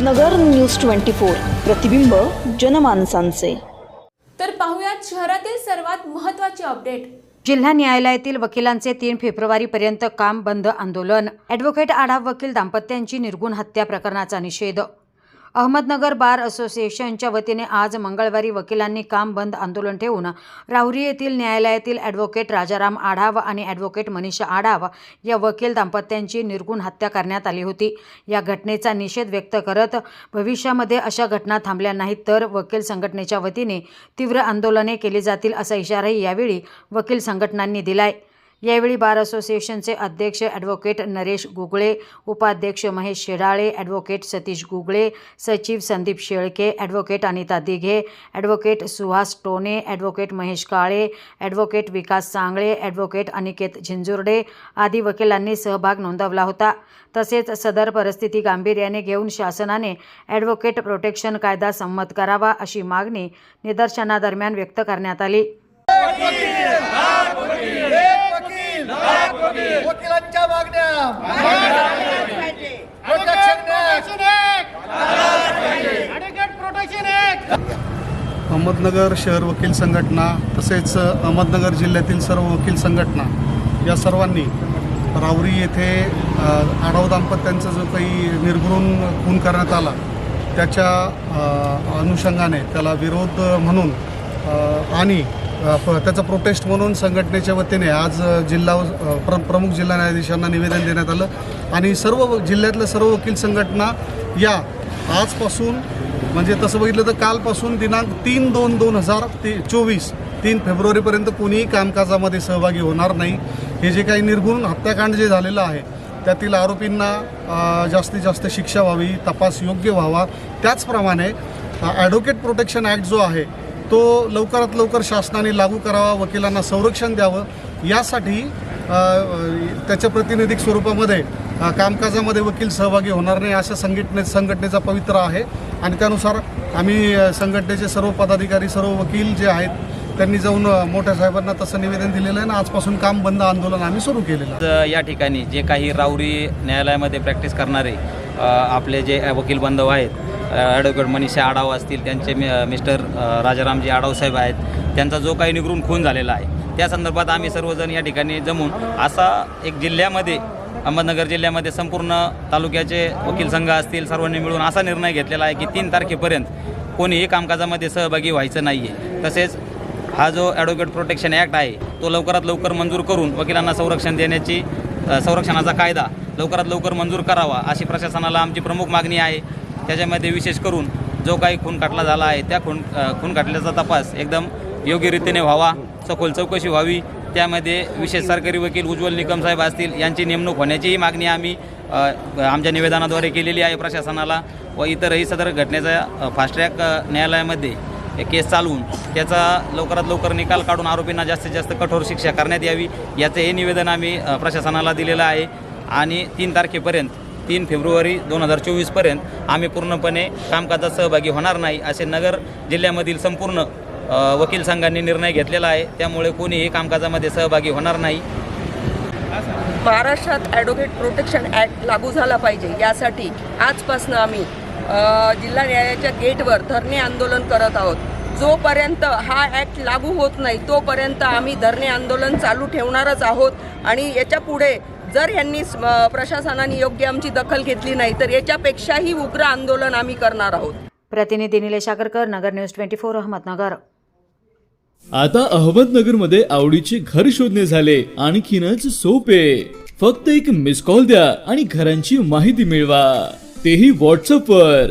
नगर news twenty four. प्रतिबिंब जनमानसांचे. तर पाहुयात शहरातील सर्वात महत्त्वाचे अपडेट. जिल्हा न्यायालयातील वकिलांचे तीन फेब्रुवारीपर्यंत काम बंद आंदोलन. ॲडव्होकेट आढाव वकील दाम्पत्यांची निर्गुण हत्या प्रकरणाचा निषेध. अहमदनगर बार असोसिएशनच्या वतीने आज मंगळवारी वकिलांनी काम बंद आंदोलन ठेवून राहुरी येथील न्यायालयातील ॲडव्होकेट राजाराम आढाव आणि ॲडव्होकेट मनीषा आढाव या वकील दाम्पत्यांची निर्गुण हत्या करण्यात आली होती. या घटनेचा निषेध व्यक्त करत भविष्यामध्ये अशा घटना थांबल्या नाहीत तर वकील संघटनेच्या वतीने तीव्र आंदोलने केली जातील असा इशाराही यावेळी वकील संघटनांनी दिलाय. यावेळी बार असोसिएशनचे अध्यक्ष ॲडव्होकेट नरेश गुगळे उपाध्यक्ष महेश शेडाळे ॲडव्होकेट सतीश गुगळे सचिव Sandeep Shelke advocate Anita Dighe advocate Suhas Tone advocate Mahesh Kale advocate Vikas Sangale advocate Aniket Zinjurde आदी वकिलांनी सहभाग नोंदवला होता. तसेच सदर परिस्थिती गांभीर्याने घेऊन शासनाने ॲडव्होकेट प्रोटेक्शन कायदा संमत करावा अशी मागणी निदर्शनादरम्यान व्यक्त करण्यात आली. वकिलांच्या मागण्या. प्रोटेक्शन अहमदनगर शहर वकील संघटना तसेच अहमदनगर जिल्ह्यातील सर्व वकील संघटना या सर्वांनी रावरी येथे आढाव दाम्पत्यांचा जो काही निर्घृण खून करण्यात आला त्याच्या अनुषंगाने त्याला विरोध म्हणून आणि त्याचा प्रोटेस्ट म्हणून संघटनेच्या वतीने आज जिल्हा प्र प्रमुख जिल्हा न्यायाधीशांना निवेदन देण्यात आलं. आणि सर्व व- जिल्ह्यातल्या सर्व वकील संघटना या आजपासून म्हणजे तसं बघितलं तर कालपासून दिनांक तीन दोन दोन हजार ते चोवीस तीन फेब्रुवारीपर्यंत कोणीही कामकाजामध्ये सहभागी होणार नाही. हे जे काही निर्गुण हत्याकांड जे झालेलं आहे त्यातील आरोपींना जास्तीत जास्त शिक्षा व्हावी तपास योग्य व्हावा. त्याचप्रमाणे ॲडव्होकेट प्रोटेक्शन ॲक्ट जो आहे तो लवकरात लवकर शासनाने लागू करावा वकिलांना संरक्षण द्यावं यासाठी त्याच्या प्रतिनिधिक स्वरूपामध्ये कामकाजामध्ये वकील सहभागी होणार नाही अशा संघटने संघटनेचा पवित्र आहे. आणि त्यानुसार आम्ही संघटनेचे सर्व पदाधिकारी सर्व वकील जे आहेत त्यांनी जाऊन मोठ्या साहेबांना तसं निवेदन दिलेलं आहे ना आजपासून काम बंद आंदोलन आम्ही सुरू केलेलं या ठिकाणी जे काही राऊरी न्यायालयामध्ये प्रॅक्टिस करणारे आपले जे वकील बांधव आहेत ॲडव्होकेट मनीषा आडाव असतील त्यांचे मि मिस्टर राजारामजी आडावसाहेब आहेत त्यांचा जो काही निगरून खून झालेला आहे त्या संदर्भात आम्ही सर्वजण या ठिकाणी जमून असा एक जिल्ह्यामध्ये अहमदनगर जिल्ह्यामध्ये संपूर्ण तालुक्याचे वकील संघ असतील सर्वांनी मिळून असा निर्णय घेतलेला आहे की तीन तारखेपर्यंत कोणीही कामकाजामध्ये सहभागी व्हायचं नाही आहे तसेच हा जो ॲडव्होकेट प्रोटेक्शन ॲक्ट आहे तो लवकरात लवकर मंजूर करून वकिलांना संरक्षण देण्याची संरक्षणाचा कायदा लवकरात लवकर मंजूर करावा अशी प्रशासनाला आमची प्रमुख मागणी आहे. त्याच्यामध्ये विशेष करून जो काही खून खटला झाला आहे त्या खून खून खटल्याचा तपास एकदम योग्य रीतीने व्हावा सखोल चौकशी व्हावी. त्यामध्ये विशेष सरकारी वकील उज्ज्वल निकम साहेब असतील यांची नेमणूक होण्याचीही मागणी आम्ही आमच्या निवेदनाद्वारे केलेली आहे प्रशासनाला व इतरही सदर घटनेचा फास्ट ट्रॅक न्यायालयामध्ये एक केस चालवून त्याचा लवकरात लवकर निकाल काढून आरोपींना जास्तीत जास्त कठोर शिक्षा करण्यात यावी याचं हे निवेदन आम्ही प्रशासनाला दिलेलं आहे. आणि तीन तारखेपर्यंत तीन फेब्रुवारी दोन हजार चोवीसपर्यंत आम्ही पूर्णपणे कामकाजात सहभागी होणार नाही असे नगर जिल्ह्यामधील संपूर्ण वकील संघांनी निर्णय घेतलेला आहे. त्यामुळे कोणीही कामकाजामध्ये सहभागी होणार नाही. महाराष्ट्रात ॲडव्होकेट प्रोटेक्शन ॲक्ट लागू झाला पाहिजे. यासाठी आजपासून आम्ही जिल्हा न्यायालयाच्या गेटवर धरणे आंदोलन करत आहोत. जोपर्यंत हा ॲक्ट लागू होत नाही तोपर्यंत आम्ही धरणे आंदोलन चालू ठेवणारच आहोत. आणि याच्यापुढे जर यांनी प्रशासनाने योग्य आमची दखल घेतली नाही तर याच्यापेक्षाही उग्र आंदोलन आम्ही करणार आहोत. प्रतिनिधी Nilesh Agarkar Nagar news twenty four Ahmednagar. आता अहमदनगरमध्ये आवडीचे घर शोधणे झाले. आणखीनच सोपे. फक्त एक मिस कॉल द्या आणि घरांची माहिती मिळवा. तेही व्हॉट्सअप वर.